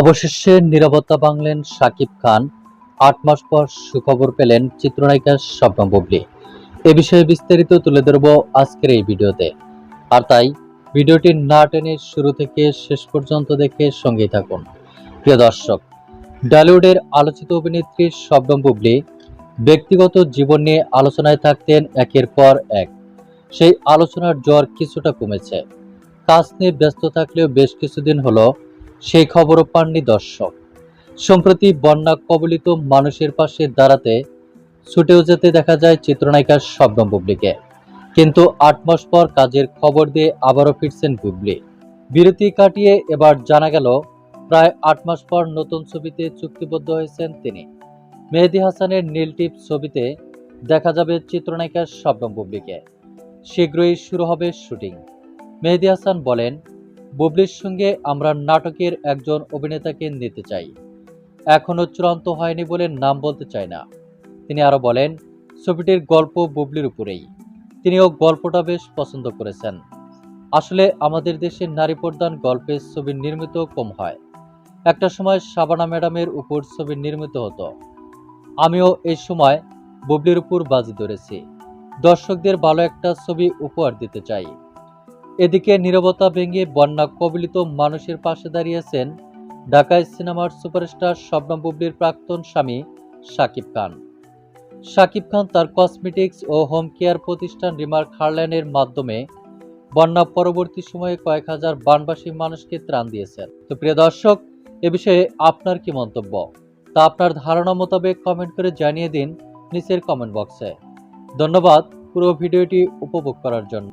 অবশেষে নিরাপত্তা বাংলেন শাকিব খান। আট মাস পর সুখবর পেলেন চিত্রনায়িকা স্বপ্ন বুবলি। এ বিষয়ে বিস্তারিত তুলে ধরব আজকের এই ভিডিওতে। আর তাই, ভিডিওটি না টেনে শুরু থেকে শেষ পর্যন্ত দেখে সঙ্গেই থাকুন। প্রিয় দর্শক, ডালিউডের আলোচিত অভিনেত্রী শবনম বুবলি ব্যক্তিগত জীবন নিয়ে আলোচনায় থাকতেন একের পর এক। সেই আলোচনার জ্বর কিছুটা কমেছে। কাজ নিয়ে ব্যস্ত থাকলেও বেশ কিছুদিন হলো সেই খবরও পাননি দর্শক। সম্প্রতি বন্যা কবলিত মানুষের পাশে দাঁড়াতে ছুটেও যেতে দেখা যায় চিত্রনায়িকা শবনম বুবলিকে। কিন্তু আট মাস পর কাজের খবর দিয়ে আবারও ফিরছেন বুবলি। বিরতি কাটিয়ে এবার জানা গেল, প্রায় আট মাস পর নতুন ছবিতে চুক্তিবদ্ধ হয়েছেন তিনি। মেহেদি হাসানের নীল টিপ ছবিতে দেখা যাবে চিত্রনায়িকা শবনম বুবলিকে। শীঘ্রই শুরু হবে শুটিং। মেহেদি হাসান বলেন বুবলির সঙ্গে আমরা নাটকের একজন অভিনেতাকে নিতে চাই। এখনও চূড়ান্ত হয়নি বলে নাম বলতে চাই না। তিনি আরও বলেন, ছবিটির গল্প বুবলির উপরেই। তিনিও গল্পটা বেশ পছন্দ করেছেন। আসলে আমাদের দেশে নারী প্রধান গল্পের ছবি নির্মিত কম হয়। একটা সময় শাবানা ম্যাডামের উপর ছবি নির্মিত হতো। আমিও এই সময় বুবলির উপর বাজি ধরেছি। দর্শকদের ভালো একটা ছবি উপহার দিতে চাই। এদিকে নীরবতা ভেঙে বন্যা কবলিত মানুষের পাশে দাঁড়িয়েছেন ঢাকায় সিনেমার সুপারস্টার শবনম বুবলির প্রাক্তন স্বামী শাকিব খান। শাকিব খান তার কসমেটিক্স ও হোম কেয়ার প্রতিষ্ঠান রিমার্ক হারল্যান্ডের মাধ্যমে বন্যা পরবর্তী সময়ে কয়েক হাজার বানবাসী মানুষকে ত্রাণ দিয়েছেন। তো প্রিয় দর্শক, এ বিষয়ে আপনার কি মন্তব্য? তা আপনার ধারণা মোতাবেক কমেন্ট করে জানিয়ে দিন নিচের কমেন্ট বক্সে। ধন্যবাদ পুরো ভিডিওটি উপভোগ করার জন্য।